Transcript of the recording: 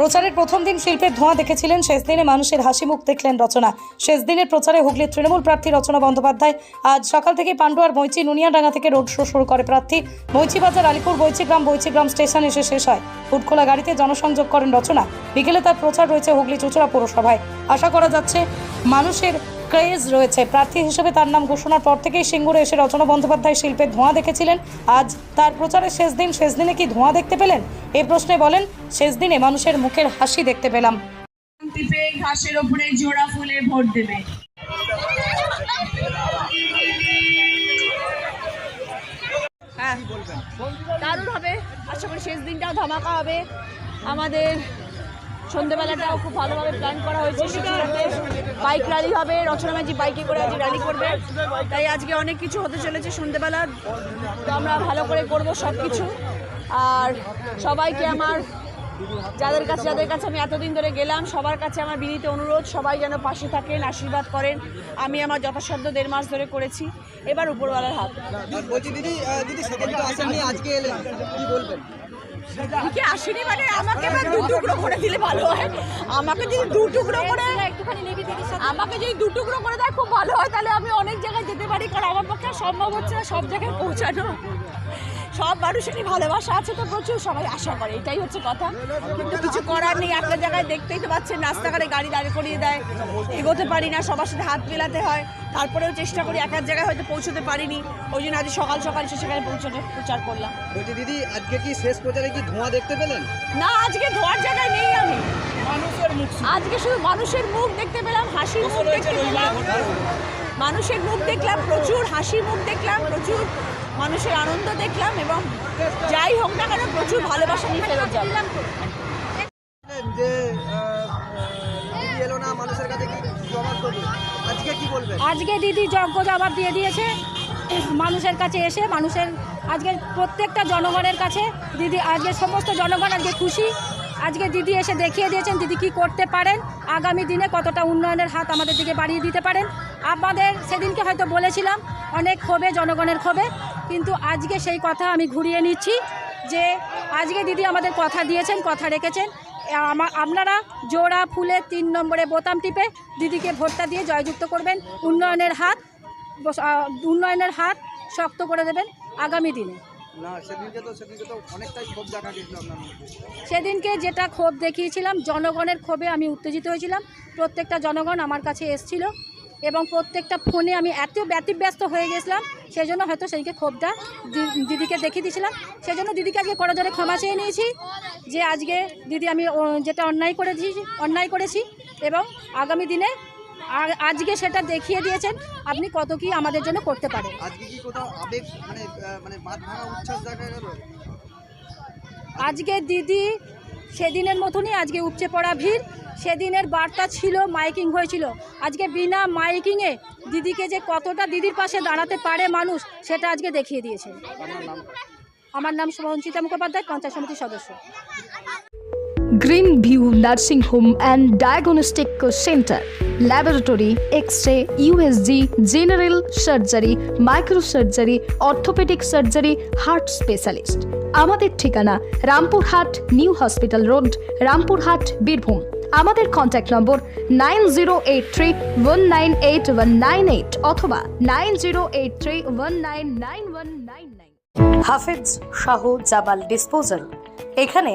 প্রচারের প্রথম দিন শিল্পের ধোঁয়া দেখেছিলেন শেষ দিনে মানুষের হাসি মুখ দেখলেন রচনা। শেষ দিনের প্রচারে হুগলির তৃণমূল প্রার্থী রচনা বন্দ্যোপাধ্যায়। আজ সকাল থেকে পান্ডুয়ার বৈচি নুনিয়াডাঙ্গা থেকে রোড শো শুরু করে প্রার্থী। বৈচি বাজার আলিপুর, বৈচিগ্রাম বৈচিগ্রাম স্টেশন এসে শেষ হয়। ফুটখোলা গাড়িতে জনসংযোগ করেন রচনা। বিকেলে তার প্রচার রয়েছে হুগলি চুচড়া পৌরসভায়। আশা করা যাচ্ছে মানুষের ক্রেজ রয়েছে। প্রার্থী হিসেবে তার নাম ঘোষণার পর থেকেই সিঙ্গুরে এসে রচনা বন্দ্যোপাধ্যায় শিল্পের ধোঁয়া দেখেছিলেন। আজ তার প্রচারের শেষ দিন। শেষ দিনে কি ধোঁয়া দেখতে পেলেন? এ প্রশ্নে বলেন শেষ দিনে মানুষের মুখের হাসি দেখতে পেলাম। টিপে ঘাসের ওপরে জোড়া ফুলে ভোট দেবে। হ্যাঁ দারুণ হবে। আশা করি শেষ দিনটাও ধামাকা হবে। আমাদের সন্ধেবেলাটাও খুব ভালোভাবে প্ল্যান করা হয়েছে সেটাতে বাইক র্যালি হবে রচনা ম্যাজি বাইকে করে আজ র্যালি করবে। তাই আজকে অনেক কিছু হতে চলেছে সন্ধেবেলা, তো আমরা ভালো করে করব সব কিছু আর সবাইকে আমার, যাদের কাছে যাদের কাছে আমি এতদিন ধরে গেলাম, সবার কাছে আমার বিনীত অনুরোধ, সবাই যেন পাশে থাকেন, আশীর্বাদ করেন। আমি আমার যথাসাধ্য দেড় মাস ধরে করেছি। এবার উপরওয়ালার হাত। বলছি দিদি দিদি আজকে এলেন। কি বলবেন? কি আসেনি? মানে আমাকে এবার দু টুকরো করে দিলে ভালো হয়। আমাকে যদি দু টুকরো করে আমাকে যদি দু টুকরো করে দেয় খুব ভালো হয়। তাহলে আমি অনেক জায়গায় যেতে পারি কারণ আমার পক্ষে সম্ভব হচ্ছে না সব জায়গায় পৌঁছানো। সব মানুষেরই ভালোবাসা আছে তো প্রচুর সবাই আশা করে এটাই হচ্ছে কথা। কিন্তু কিছু করার নেই একটা জায়গায় দেখতেই তো পাচ্ছেন রাস্তাঘাটে গাড়ি দাঁড় করিয়ে দেয় এগোতে পারি না সবার সাথে হাত মেলাতে হয়। তারপরেও চেষ্টা করি এক এক জায়গায় হয়তো পৌঁছতে পারিনি। ওই জন্য আজ সকাল সকাল এসে সেখানে পৌঁছতে প্রচার করলাম। বলছি দিদি আজকে কি শেষ প্রচারে কি ধোঁয়া দেখতে পেলেন? না আজকে ধোয়ার জায়গায় নেই আমি। আজকে শুধু মানুষের মুখ দেখতে পেলাম হাসির মুখ দেখতে পেলাম। মানুষের মুখ দেখলাম প্রচুর হাসি মুখ দেখলাম প্রচুর মানুষের আনন্দ দেখলাম এবং যাই হোক না কেন প্রচুর ভালোবাসা নিয়ে ফেরত যাব। যে আহ, আহ, দিদি এলো না মানুষের কাছে কি জবাব দেবে আজকে কি বলবেন? আজকে দিদি যজ্ঞ জবাব দিয়ে দিয়েছে। মানুষের কাছে এসে মানুষের আজকে প্রত্যেকটা জনগণের কাছে দিদি, আজকে সমস্ত জনগণ আজকে খুশি। আজকে দিদি এসে দেখিয়ে দিয়েছেন দিদি কি করতে পারেন, আগামী দিনে কতটা উন্নয়নের হাত আমাদের দিকে বাড়িয়ে দিতে পারেন। আমাদের সেদিনকে হয়তো বলেছিলাম, অনেক ক্ষোভে, জনগণের ক্ষোভে, কিন্তু আজকে সেই কথা আমি ঘুরিয়ে নিচ্ছি যে আজকে দিদি আমাদের কথা দিয়েছেন, কথা রেখেছেন। আপনারা জোড়া ফুলে তিন নম্বরে বোতাম টিপে দিদিকে ভোটটা দিয়ে জয়যুক্ত করবেন। উন্নয়নের হাত উন্নয়নের হাত শক্ত করে দেবেন। আগামী দিনে। না সেদিনকে তো সেদিনকে তো অনেকটাই ক্ষোভ দেখা গেছিল আপনার সেদিনকে যেটা ক্ষোভ দেখিয়েছিলাম জনগণের ক্ষোভে আমি উত্তেজিত হয়েছিলাম। প্রত্যেকটা জনগণ আমার কাছে এসছিল এবং প্রত্যেকটা ফোনে আমি এত ব্যতিব্যস্ত হয়ে গেছিলাম সেই জন্য হয়তো সেইকে ক্ষোভটা দিদিকে দেখিয়ে দিয়েছিলাম। সেই জন্য দিদিকে আজকে করজোরে ক্ষমা চেয়ে নিয়েছি যে আজকে দিদি আমি যেটা অন্যায় করেছি অন্যায় করেছি এবং আগামী দিনে আর আজকে সেটা দেখিয়ে দিয়েছেন আপনি কত কি আমাদের জন্য করতে পারেন। আজকে কি কোথাও আবেগ মানে মানে বাদ উচ্ছ্বাস দেখা গেল? আজকে দিদি সেদিনের মতনই আজকে উপচে পড়া ভিড় সেদিনের বার্তা ছিল মাইকিং হয়েছিল। আজকে বিনা মাইকিংয়ে দিদিকে যে কতটা দিদির পাশে দাঁড়াতে পারে মানুষ সেটা আজকে দেখিয়ে দিয়েছে আমার নাম শুভঞ্চিতা মুখোপাধ্যায় পঞ্চায়েত সমিতির সদস্য। Green view nursing home and diagnostic centre. Laboratory X ray USG general surgery microsurgery orthopaedic surgery heart specialist আমাদের ঠিকানা Rampurhat new hospital road, Rampurhat, Birbhum. আমাদের contact number nine zero eight three one nine eight one nine eight অথবা nine zero eight three one nine nine one nine nine Hafez Shah Jamal disposal এখানে